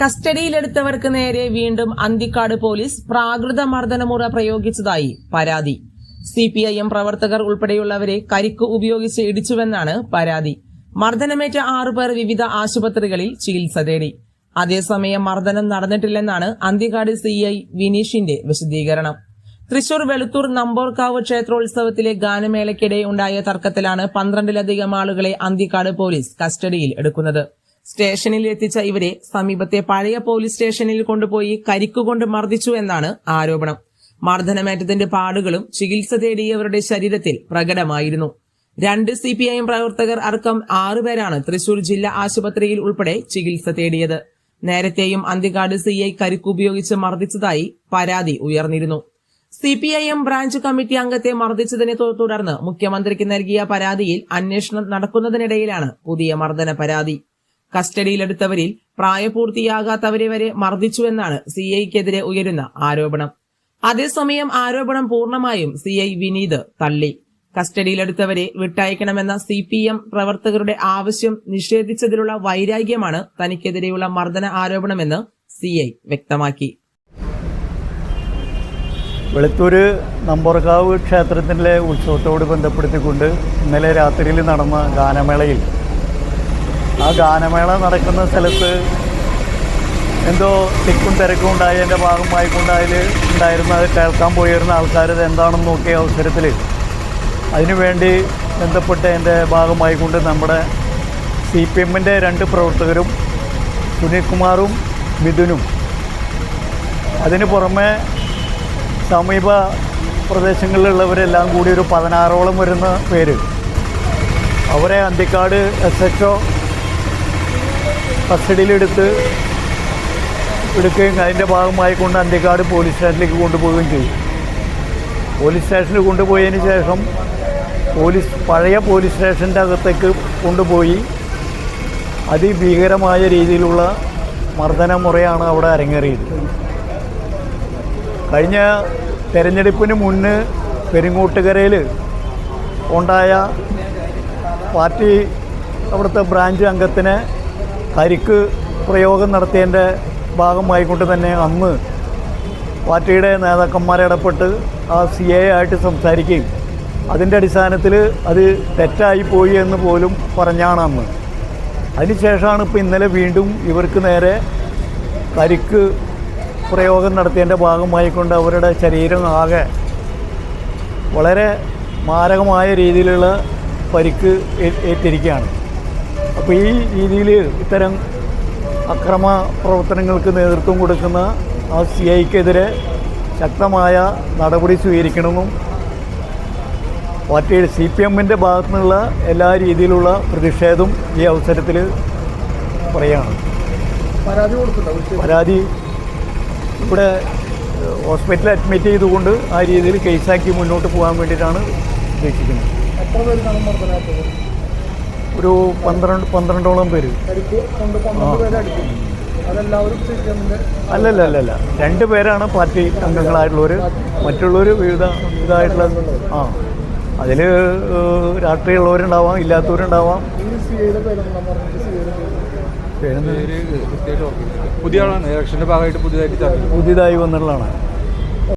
കസ്റ്റഡിയിലെടുത്തവർക്ക് നേരെ വീണ്ടും അന്തിക്കാട് പോലീസ് പ്രാകൃത മർദ്ദനമുറ പ്രയോഗിച്ചതായി പരാതി. സി പി ഐ എം പ്രവർത്തകർ ഉൾപ്പെടെയുള്ളവരെ കരിക്ക് ഉപയോഗിച്ച് ഇടിച്ചുവെന്നാണ് പരാതി. മർദ്ദനമേറ്റ ആറുപേർ വിവിധ ആശുപത്രികളിൽ ചികിത്സ തേടി. അതേസമയം മർദ്ദനം നടന്നിട്ടില്ലെന്നാണ് അന്തിക്കാട് സിഐ വിനീഷിന്റെ വിശദീകരണം. തൃശൂർ വെളുത്തൂർ നമ്പോർക്കാവ് ക്ഷേത്രോത്സവത്തിലെ ഗാനമേളയ്ക്കിടെ ഉണ്ടായ തർക്കത്തിലാണ് പന്ത്രണ്ടിലധികം ആളുകളെ അന്തിക്കാട് പോലീസ് കസ്റ്റഡിയിൽ എടുക്കുന്നത്. സ്റ്റേഷനിൽ എത്തിച്ച ഇവരെ സമീപത്തെ പഴയ പോലീസ് സ്റ്റേഷനിൽ കൊണ്ടുപോയി കരിക്കുകൊണ്ട് മർദ്ദിച്ചു എന്നാണ് ആരോപണം. മർദ്ദനമേറ്റത്തിന്റെ പാടുകളും ചികിത്സ തേടിയവരുടെ ശരീരത്തിൽ പ്രകടമായിരുന്നു. രണ്ട് സി പി ഐ എം പ്രവർത്തകർ അടക്കം ആറുപേരാണ് തൃശൂർ ജില്ലാ ആശുപത്രിയിൽ ഉൾപ്പെടെ ചികിത്സ തേടിയത്. നേരത്തെയും അന്തിക്കാട് സി ഐ കരിക്കുപയോഗിച്ച് മർദ്ദിച്ചതായി പരാതി ഉയർന്നിരുന്നു. C P I M branch committee അംഗത്തെ മർദ്ദിച്ചതിനെ തുടർന്ന് മുഖ്യമന്ത്രിക്ക് നൽകിയ പരാതിയിൽ അന്വേഷണം നടക്കുന്നതിനിടയിലാണ് പുതിയ മർദ്ദന പരാതി. കസ്റ്റഡിയിലെടുത്തവരിൽ പ്രായപൂർത്തിയാകാത്തവരെ വരെ മർദ്ദിച്ചുവെന്നാണ് സി ഐക്കെതിരെ ഉയരുന്ന ആരോപണം. അതേസമയം ആരോപണം പൂർണമായും സി ഐ വിനീത് തള്ളി. കസ്റ്റഡിയിലെടുത്തവരെ വിട്ടയക്കണമെന്ന സി പി എം പ്രവർത്തകരുടെ ആവശ്യം നിഷേധിച്ചതിലുള്ള വൈരാഗ്യമാണ് തനിക്കെതിരെയുള്ള മർദ്ദന ആരോപണമെന്ന് സി ഐ വ്യക്തമാക്കി. വെളുത്തൂര് നമ്പോർക്കാവ് ക്ഷേത്രത്തിലെ ഉത്സവത്തോട് ബന്ധപ്പെടുത്തിക്കൊണ്ട് ഇന്നലെ രാത്രിയിൽ നടന്ന ഗാനമേളയിൽ ആ ഗാനമേള നടക്കുന്ന സ്ഥലത്ത് എന്തോ തിക്കും തിരക്കും ഉണ്ടായതിന്റെ ഭാഗമായിക്കൊണ്ട് അതിൽ ഉണ്ടായിരുന്ന. അത് കേൾക്കാൻ പോയിരുന്ന ആൾക്കാർ ഇത് എന്താണെന്ന് നോക്കിയ അവസരത്തിൽ അതിനുവേണ്ടി ബന്ധപ്പെട്ടതിന്റെ ഭാഗമായിക്കൊണ്ട് നമ്മുടെ സി പി എമ്മിന്റെ രണ്ട് പ്രവർത്തകരും സുനിൽകുമാറും മിഥുനും. അതിന് പുറമെ സമീപ പ്രദേശങ്ങളിലുള്ളവരെല്ലാം കൂടി ഒരു പതിനാറോളം വരുന്ന പേര്. അവരെ അന്തിക്കാട് എസ് എച്ച് കസ്റ്റഡിയിലെടുത്ത് എടുക്കുകയും അതിന്റെ ഭാഗമായി കൊണ്ട് അന്തിക്കാട് പോലീസ് സ്റ്റേഷനിലേക്ക് കൊണ്ടുപോവുകയും ചെയ്തു. പോലീസ് സ്റ്റേഷനിൽ കൊണ്ടുപോയതിന് ശേഷം പോലീസ് പഴയ പോലീസ് സ്റ്റേഷന്റെ അകത്തേക്ക് കൊണ്ടുപോയി. അതിഭീകരമായ രീതിയിലുള്ള മർദ്ദന മുറയാണ് അവിടെ അരങ്ങേറിയത്. കഴിഞ്ഞ തെരഞ്ഞെടുപ്പിന് മുന്ന് പെരിങ്ങോട്ടുകരയിൽ ഉണ്ടായ പാർട്ടി അവിടുത്തെ ബ്രാഞ്ച് അംഗത്തിന് കരിക്ക് പ്രയോഗം നടത്തിയതിന്റെ ഭാഗമായിക്കൊണ്ട് തന്നെ അന്ന് പാർട്ടിയുടെ നേതാക്കന്മാരെ ഇടപെട്ട് ആ സി എ ആയിട്ട് സംസാരിക്കുകയും അതിന്റെ അടിസ്ഥാനത്തിൽ അത് തെറ്റായി പോയി എന്ന് പോലും പറഞ്ഞാണ് അന്ന്. അതിനുശേഷമാണ് ഇപ്പോൾ ഇന്നലെ വീണ്ടും ഇവർക്ക് നേരെ കരിക്ക് പ്രയോഗം നടത്തിയതിന്റെ ഭാഗമായിക്കൊണ്ട് അവരുടെ ശരീരം ആകെ വളരെ മാരകമായ രീതിയിലുള്ള പരിക്ക് ഏറ്റിരിക്കുകയാണ്. അപ്പോൾ ഈ രീതിയിൽ ഇത്തരം അക്രമ പ്രവർത്തനങ്ങൾക്ക് നേതൃത്വം കൊടുക്കുന്ന ആ സി ഐക്കെതിരെ ശക്തമായ നടപടി സ്വീകരിക്കണമെന്നും പാർട്ടിയുടെ സി പി എമ്മിന്റെ ഭാഗത്തു നിന്നുള്ള എല്ലാ രീതിയിലുള്ള പ്രതിഷേധം ഈ അവസരത്തിൽ പറയുകയാണ്. പരാതി കൊടുക്കുന്നു പരാതി ഇവിടെ ഹോസ്പിറ്റലിൽ അഡ്മിറ്റ് ചെയ്തുകൊണ്ട് ആ രീതിയിൽ കേസാക്കി മുന്നോട്ട് പോകാൻ വേണ്ടിയിട്ടാണ് ഉദ്ദേശിക്കുന്നത്. ഒരു പന്ത്രണ്ട് പന്ത്രണ്ടോളം പേര്. അല്ലല്ല അല്ലല്ല രണ്ട് പേരാണ് പാർട്ടി അംഗങ്ങളായിട്ടുള്ളവർ മറ്റുള്ളവർ വിവിധ ഇതായിട്ടുള്ള ആ. അതിൽ രാഷ്ട്രീയമുള്ളവരുണ്ടാവാം ഇല്ലാത്തവരുണ്ടാവാം. പുതിയ ആളാണ്. ഭാഗമായിട്ട് പുതിയതായിട്ട് പുതിയതായി വന്നിട്ടുള്ളതാണ്.